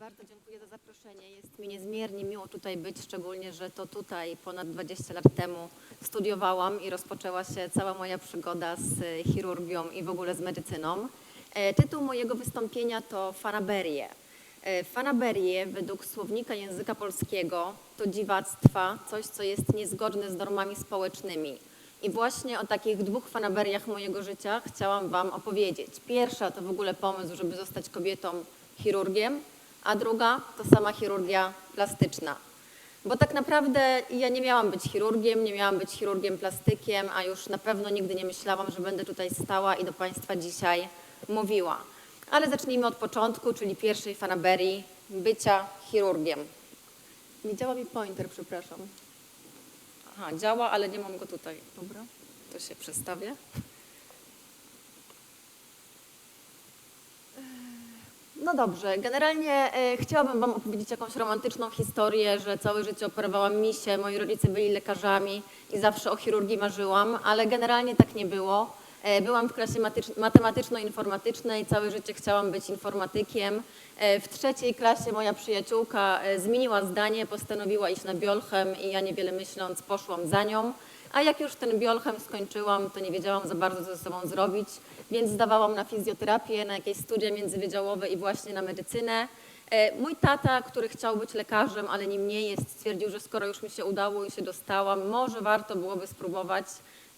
Bardzo dziękuję za zaproszenie. Jest mi niezmiernie miło tutaj być, szczególnie, że to tutaj ponad 20 lat temu studiowałam i rozpoczęła się cała moja przygoda z e, chirurgią i w ogóle z medycyną. E, Tytuł mojego wystąpienia to fanaberie. E, Fanaberie według słownika języka polskiego to dziwactwa, coś, co jest niezgodne z normami społecznymi. I właśnie o takich dwóch fanaberiach mojego życia chciałam Wam opowiedzieć. Pierwsza to w ogóle pomysł, żeby zostać kobietą chirurgiem, a druga to sama chirurgia plastyczna. Bo tak naprawdę ja nie miałam być chirurgiem, nie miałam być chirurgiem plastykiem, a już na pewno nigdy nie myślałam, że będę tutaj stała i do Państwa dzisiaj mówiła. Ale zacznijmy od początku, czyli pierwszej fanaberii bycia chirurgiem. Nie działa mi pointer, przepraszam. Aha, działa, ale nie mam go tutaj. Dobra, to się przestawię. No dobrze, generalnie e, chciałabym Wam opowiedzieć jakąś romantyczną historię, że całe życie operowałam misie, moi rodzice byli lekarzami i zawsze o chirurgii marzyłam, ale generalnie tak nie było. E, byłam w klasie matycz- matematyczno-informatycznej, całe życie chciałam być informatykiem. E, w trzeciej klasie moja przyjaciółka e, zmieniła zdanie, postanowiła iść na biolchem i ja niewiele myśląc poszłam za nią. A jak już ten biolchem skończyłam, to nie wiedziałam za bardzo, co ze sobą zrobić, więc zdawałam na fizjoterapię, na jakieś studia międzywydziałowe i właśnie na medycynę. E, Mój tata, który chciał być lekarzem, ale nim nie jest, stwierdził, że skoro już mi się udało i się dostałam, może warto byłoby spróbować.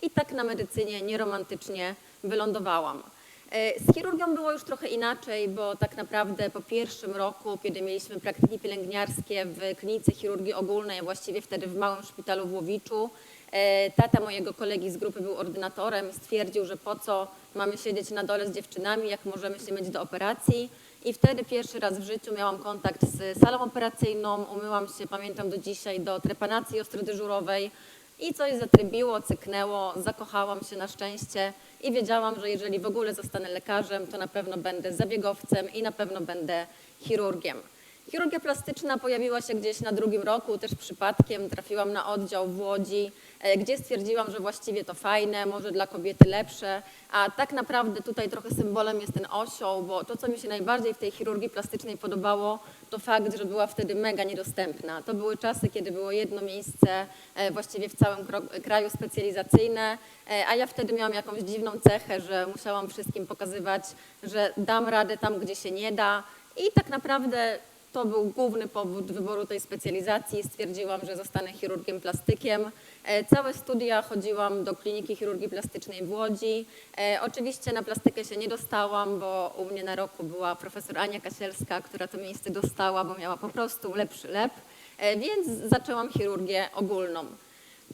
I tak na medycynie nieromantycznie wylądowałam. E, Z chirurgią było już trochę inaczej, bo tak naprawdę po pierwszym roku, kiedy mieliśmy praktyki pielęgniarskie w klinice chirurgii ogólnej, właściwie wtedy w małym szpitalu w Łowiczu, tata mojego kolegi z grupy był ordynatorem, stwierdził, że po co mamy siedzieć na dole z dziewczynami, jak możemy się myć do operacji. I wtedy pierwszy raz w życiu miałam kontakt z salą operacyjną, umyłam się, pamiętam do dzisiaj, do trepanacji ostrodyżurowej. I coś zatrybiło, cyknęło, zakochałam się na szczęście i wiedziałam, że jeżeli w ogóle zostanę lekarzem, to na pewno będę zabiegowcem i na pewno będę chirurgiem. Chirurgia plastyczna pojawiła się gdzieś na drugim roku, też przypadkiem. Trafiłam na oddział w Łodzi, e, gdzie stwierdziłam, że właściwie to fajne, może dla kobiety lepsze, a tak naprawdę tutaj trochę symbolem jest ten osioł, bo to, co mi się najbardziej w tej chirurgii plastycznej podobało, to fakt, że była wtedy mega niedostępna. To były czasy, kiedy było jedno miejsce e, właściwie w całym kraju specjalizacyjne, e, a ja wtedy miałam jakąś dziwną cechę, że musiałam wszystkim pokazywać, że dam radę tam, gdzie się nie da. I tak naprawdę to był główny powód wyboru tej specjalizacji. Stwierdziłam, że zostanę chirurgiem plastykiem. E, Całe studia chodziłam do kliniki chirurgii plastycznej w Łodzi. E, Oczywiście na plastykę się nie dostałam, bo u mnie na roku była profesor Ania Kasielska, która to miejsce dostała, bo miała po prostu lepszy lep, E, więc zaczęłam chirurgię ogólną.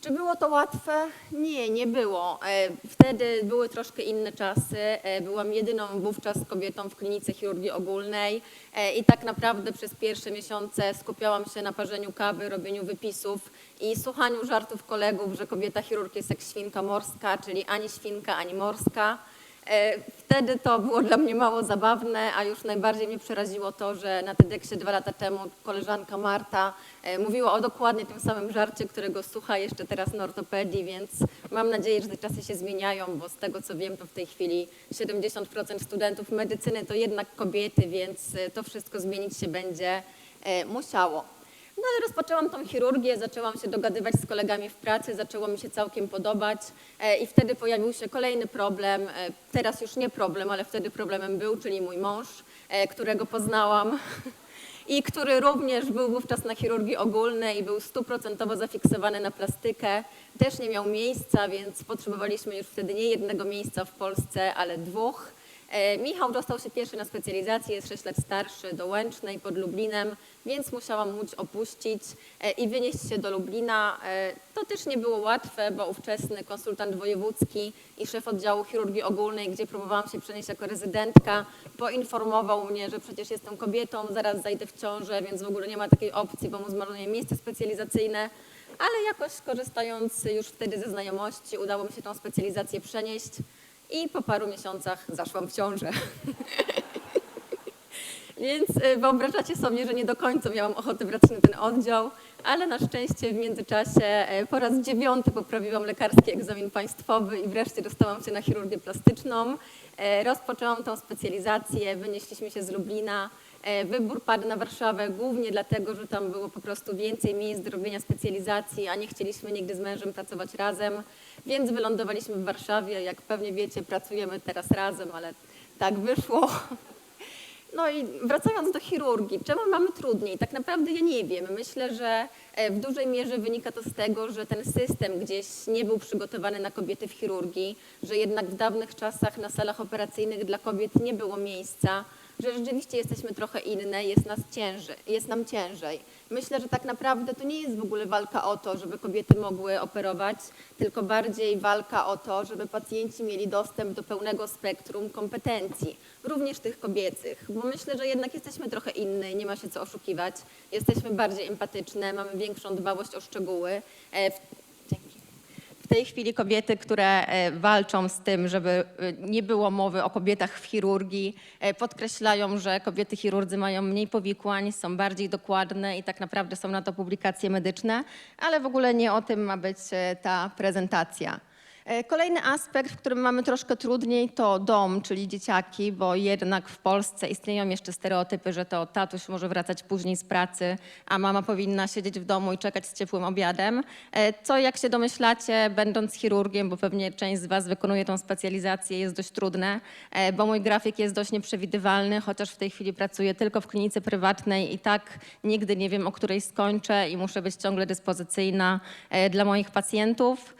Czy było to łatwe? Nie, nie było. E, Wtedy były troszkę inne czasy. E, Byłam jedyną wówczas kobietą w klinice chirurgii ogólnej e, i tak naprawdę przez pierwsze miesiące skupiałam się na parzeniu kawy, robieniu wypisów i słuchaniu żartów kolegów, że kobieta chirurg jest jak świnka morska, czyli ani świnka, ani morska. E, Wtedy to było dla mnie mało zabawne, a już najbardziej mnie przeraziło to, że na TEDxie dwa lata temu koleżanka Marta e, mówiła o dokładnie tym samym żarcie, którego słucha jeszcze teraz na ortopedii, więc mam nadzieję, że te czasy się zmieniają, bo z tego co wiem, to w tej chwili 70% studentów medycyny to jednak kobiety, więc e, to wszystko zmienić się będzie musiało. No ale rozpoczęłam tą chirurgię, zaczęłam się dogadywać z kolegami w pracy, zaczęło mi się całkiem podobać e, i wtedy pojawił się kolejny problem, e, teraz już nie problem, ale wtedy problemem był, czyli mój mąż, e, którego poznałam i który również był wówczas na chirurgii ogólnej i był stuprocentowo zafiksowany na plastykę. Też nie miał miejsca, więc potrzebowaliśmy już wtedy nie jednego miejsca w Polsce, ale dwóch. E, Michał dostał się pierwszy na specjalizację, jest 6 lat starszy, do Łęcznej pod Lublinem, więc musiałam móc opuścić e, i wynieść się do Lublina. E, To też nie było łatwe, bo ówczesny konsultant wojewódzki i szef oddziału chirurgii ogólnej, gdzie próbowałam się przenieść jako rezydentka, poinformował mnie, że przecież jestem kobietą, zaraz zajdę w ciążę, więc w ogóle nie ma takiej opcji, bo mu zmarnuje miejsce specjalizacyjne. Ale jakoś korzystając już wtedy ze znajomości, udało mi się tą specjalizację przenieść i po paru miesiącach zaszłam w ciążę. Więc y, wyobrażacie sobie, że nie do końca miałam ochotę wracać na ten oddział, ale na szczęście w międzyczasie y, po raz dziewiąty poprawiłam lekarski egzamin państwowy i wreszcie dostałam się na chirurgię plastyczną. Y, Rozpoczęłam tą specjalizację, wynieśliśmy się z Lublina. E, Wybór padł na Warszawę głównie dlatego, że tam było po prostu więcej miejsc do robienia specjalizacji, a nie chcieliśmy nigdy z mężem pracować razem, więc wylądowaliśmy w Warszawie. Jak pewnie wiecie, pracujemy teraz razem, ale tak wyszło. No i wracając do chirurgii, czemu mamy trudniej? Tak naprawdę ja nie wiem. Myślę, że w dużej mierze wynika to z tego, że ten system gdzieś nie był przygotowany na kobiety w chirurgii, że jednak w dawnych czasach na salach operacyjnych dla kobiet nie było miejsca, że rzeczywiście jesteśmy trochę inne, jest, nas ciężej, jest nam ciężej. Myślę, że tak naprawdę to nie jest w ogóle walka o to, żeby kobiety mogły operować, tylko bardziej walka o to, żeby pacjenci mieli dostęp do pełnego spektrum kompetencji, również tych kobiecych, bo myślę, że jednak jesteśmy trochę inne nie ma się co oszukiwać. Jesteśmy bardziej empatyczne, mamy większą dbałość o szczegóły. E, w- tej chwili kobiety, które e, walczą z tym, żeby e, nie było mowy o kobietach w chirurgii, podkreślają, że kobiety chirurdzy mają mniej powikłań, są bardziej dokładne i tak naprawdę są na to publikacje medyczne, ale w ogóle nie o tym ma być ta prezentacja. E, Kolejny aspekt, w którym mamy troszkę trudniej, to dom, czyli dzieciaki, bo jednak w Polsce istnieją jeszcze stereotypy, że to tatuś może wracać później z pracy, a mama powinna siedzieć w domu i czekać z ciepłym obiadem. E, Co, jak się domyślacie, będąc chirurgiem, bo pewnie część z Was wykonuje tą specjalizację, jest dość trudne, e, bo mój grafik jest dość nieprzewidywalny, chociaż w tej chwili pracuję tylko w klinice prywatnej i tak nigdy nie wiem, o której skończę i muszę być ciągle dyspozycyjna dla moich pacjentów.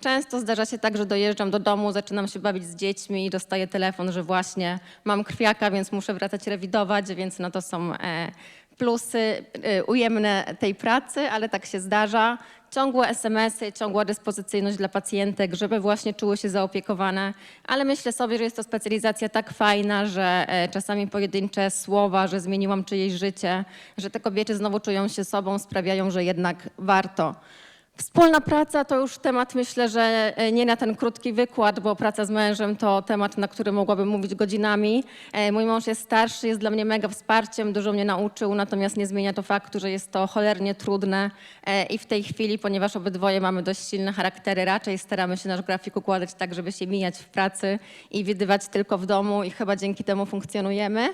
Często zdarza się tak, że dojeżdżam do domu, zaczynam się bawić z dziećmi i dostaję telefon, że właśnie mam krwiaka, więc muszę wracać rewidować, więc no to są e, plusy e, ujemne tej pracy, ale tak się zdarza. Ciągłe SMS-y, ciągła dyspozycyjność dla pacjentek, żeby właśnie czuły się zaopiekowane, ale myślę sobie, że jest to specjalizacja tak fajna, że e, czasami pojedyncze słowa, że zmieniłam czyjeś życie, że te kobiety znowu czują się sobą, sprawiają, że jednak warto. Wspólna praca to już temat, myślę, że e, nie na ten krótki wykład, bo praca z mężem to temat, na który mogłabym mówić godzinami. E, Mój mąż jest starszy, jest dla mnie mega wsparciem, dużo mnie nauczył, natomiast nie zmienia to faktu, że jest to cholernie trudne e, i w tej chwili, ponieważ obydwoje mamy dość silne charaktery, raczej staramy się nasz grafik układać tak, żeby się mijać w pracy i widywać tylko w domu i chyba dzięki temu funkcjonujemy.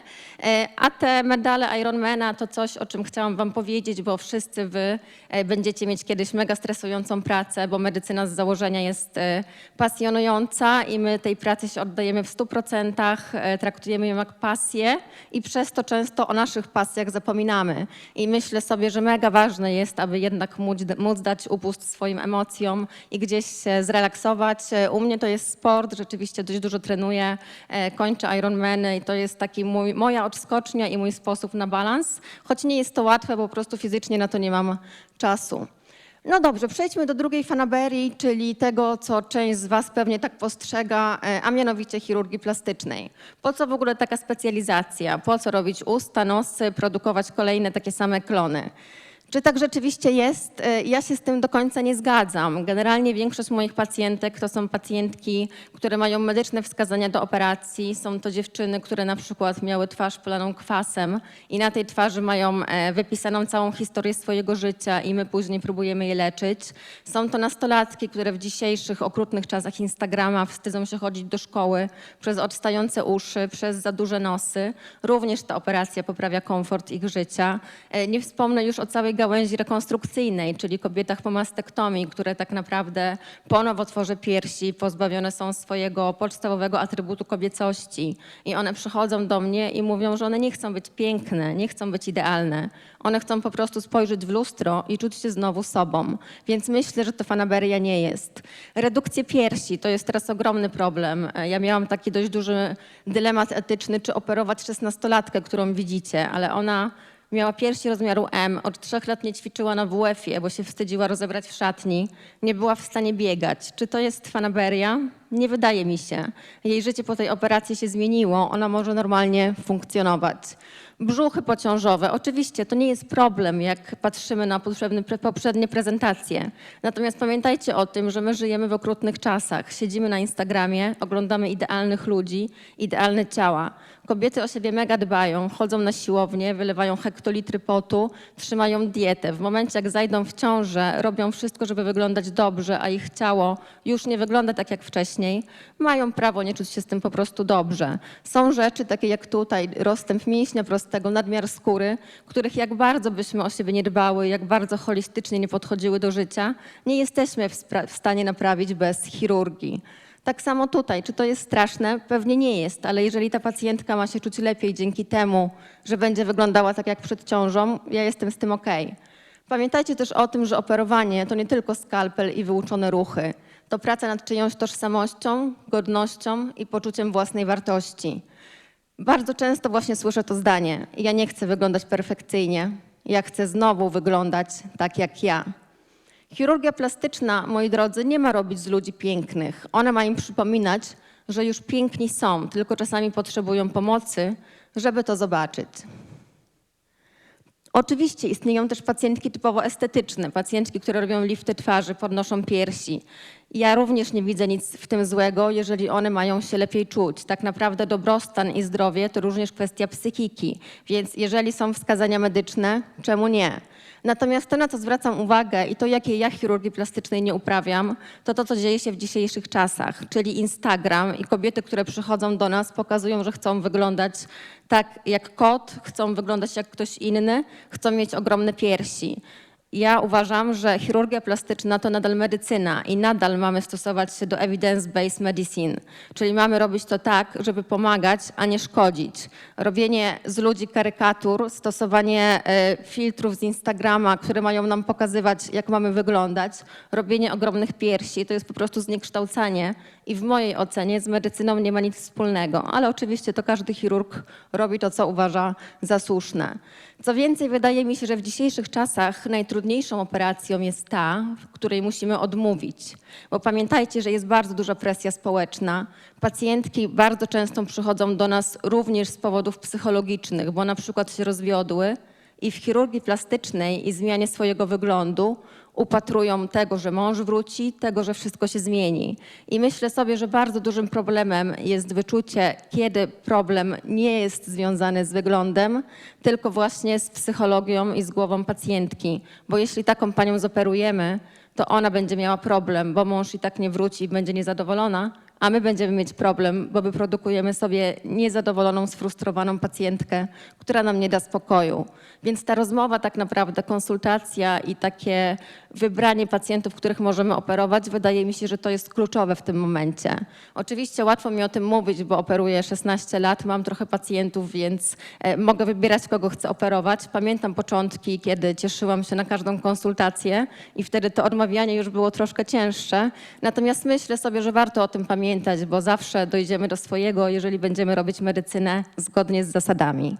A te medale Ironmana to coś, o czym chciałam wam powiedzieć, bo wszyscy wy będziecie mieć kiedyś mega stresującą pracę, bo medycyna z założenia jest e, pasjonująca i my tej pracy się oddajemy w 100%, e, traktujemy ją jak pasję i przez to często o naszych pasjach zapominamy. I myślę sobie, że mega ważne jest, aby jednak móc, móc dać upust swoim emocjom i gdzieś się zrelaksować. E, U mnie to jest sport, rzeczywiście dość dużo trenuję, kończę Ironmany i to jest taki mój, moja odskocznia i mój sposób na balans, choć nie jest to łatwe, bo po prostu fizycznie na to nie mam czasu. No dobrze, przejdźmy do drugiej fanaberii, czyli tego, co część z Was pewnie tak postrzega, e, a mianowicie chirurgii plastycznej. Po co w ogóle taka specjalizacja? Po co robić usta, nosy, produkować kolejne takie same klony? Czy tak rzeczywiście jest? E, Ja się z tym do końca nie zgadzam. Generalnie większość moich pacjentek to są pacjentki, które mają medyczne wskazania do operacji. Są to dziewczyny, które na przykład miały twarz polaną kwasem i na tej twarzy mają e, wypisaną całą historię swojego życia i my później próbujemy je leczyć. Są to nastolatki, które w dzisiejszych okrutnych czasach Instagrama wstydzą się chodzić do szkoły przez odstające uszy, przez za duże nosy. Również ta operacja poprawia komfort ich życia. E, Nie wspomnę już o całej gałęzi rekonstrukcyjnej, czyli kobietach po mastektomii, które tak naprawdę po nowotworze piersi pozbawione są swojego podstawowego atrybutu kobiecości. I one przychodzą do mnie i mówią, że one nie chcą być piękne, nie chcą być idealne. One chcą po prostu spojrzeć w lustro i czuć się znowu sobą. Więc myślę, że to fanaberia nie jest. Redukcje piersi to jest teraz ogromny problem. Ja miałam taki dość duży dylemat etyczny, czy operować szesnastolatkę, którą widzicie, ale ona Miała piersi rozmiaru M, od trzech lat nie ćwiczyła na WF-ie, bo się wstydziła rozebrać w szatni, nie była w stanie biegać. Czy to jest fanaberia? Nie wydaje mi się. Jej życie po tej operacji się zmieniło, ona może normalnie funkcjonować. Brzuchy pociążowe, oczywiście to nie jest problem, jak patrzymy na poprzednie, prezentacje. Natomiast pamiętajcie o tym, że my żyjemy w okrutnych czasach. Siedzimy na Instagramie, oglądamy idealnych ludzi, idealne ciała. Kobiety o siebie mega dbają, chodzą na siłownię, wylewają hektolitry potu, trzymają dietę. W momencie, jak zajdą w ciążę, robią wszystko, żeby wyglądać dobrze, a ich ciało już nie wygląda tak jak wcześniej, mają prawo nie czuć się z tym po prostu dobrze. Są rzeczy takie jak tutaj, rozstęp mięśnia prostego, nadmiar skóry, których jak bardzo byśmy o siebie nie dbały, jak bardzo holistycznie nie podchodziły do życia, nie jesteśmy w, w stanie naprawić bez chirurgii. Tak samo tutaj, czy to jest straszne? Pewnie nie jest, ale jeżeli ta pacjentka ma się czuć lepiej dzięki temu, że będzie wyglądała tak jak przed ciążą, ja jestem z tym okej. Pamiętajcie też o tym, że operowanie to nie tylko skalpel i wyuczone ruchy. To praca nad czyjąś tożsamością, godnością i poczuciem własnej wartości. Bardzo często właśnie słyszę to zdanie: Ja nie chcę wyglądać perfekcyjnie, ja chcę znowu wyglądać tak jak ja. Chirurgia plastyczna, moi drodzy, nie ma robić z ludzi pięknych. Ona ma im przypominać, że już piękni są, tylko czasami potrzebują pomocy, żeby to zobaczyć. Oczywiście istnieją też pacjentki typowo estetyczne, pacjentki, które robią lifty twarzy, podnoszą piersi. Ja również nie widzę nic w tym złego, jeżeli one mają się lepiej czuć. Tak naprawdę dobrostan i zdrowie to również kwestia psychiki, więc jeżeli są wskazania medyczne, czemu nie? Natomiast to, na co zwracam uwagę i to, jakiej ja chirurgii plastycznej nie uprawiam, to to, co dzieje się w dzisiejszych czasach, czyli Instagram i kobiety, które przychodzą do nas, pokazują, że chcą wyglądać tak jak kot, chcą wyglądać jak ktoś inny, chcą mieć ogromne piersi. Ja uważam, że chirurgia plastyczna to nadal medycyna i nadal mamy stosować się do evidence-based medicine, czyli mamy robić to tak, żeby pomagać, a nie szkodzić. Robienie z ludzi karykatur, stosowanie e, filtrów z Instagrama, które mają nam pokazywać, jak mamy wyglądać, robienie ogromnych piersi, to jest po prostu zniekształcanie i w mojej ocenie z medycyną nie ma nic wspólnego, ale oczywiście to każdy chirurg robi to, co uważa za słuszne. Co więcej, wydaje mi się, że w dzisiejszych czasach najtrudniejszą operacją jest ta, w której musimy odmówić. Bo pamiętajcie, że jest bardzo duża presja społeczna. Pacjentki bardzo często przychodzą do nas również z powodów psychologicznych, bo na przykład się rozwiodły i w chirurgii plastycznej i zmianie swojego wyglądu upatrują tego, że mąż wróci, tego, że wszystko się zmieni. I myślę sobie, że bardzo dużym problemem jest wyczucie, kiedy problem nie jest związany z wyglądem, tylko właśnie z psychologią i z głową pacjentki. Bo jeśli taką panią zoperujemy, to ona będzie miała problem, bo mąż i tak nie wróci i będzie niezadowolona, a my będziemy mieć problem, bo wyprodukujemy sobie niezadowoloną, sfrustrowaną pacjentkę, która nam nie da spokoju. Więc ta rozmowa, tak naprawdę konsultacja i takie wybranie pacjentów, których możemy operować, wydaje mi się, że to jest kluczowe w tym momencie. Oczywiście łatwo mi o tym mówić, bo operuję 16 lat, mam trochę pacjentów, więc e, mogę wybierać, kogo chcę operować. Pamiętam początki, kiedy cieszyłam się na każdą konsultację i wtedy to odmawianie już było troszkę cięższe. Natomiast myślę sobie, że warto o tym pamiętać, bo zawsze dojdziemy do swojego, jeżeli będziemy robić medycynę zgodnie z zasadami.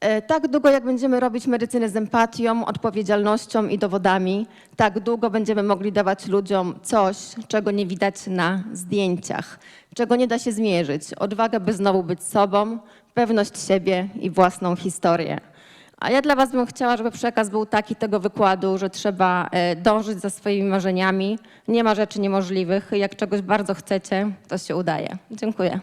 E, Tak długo, jak będziemy robić medycynę z empatią, odpowiedzialnością i dowodami, tak długo będziemy mogli dawać ludziom coś, czego nie widać na zdjęciach, czego nie da się zmierzyć. Odwagę, by znowu być sobą, pewność siebie i własną historię. A ja dla Was bym chciała, żeby przekaz był taki tego wykładu, że trzeba e, dążyć za swoimi marzeniami. Nie ma rzeczy niemożliwych. Jak czegoś bardzo chcecie, to się udaje. Dziękuję.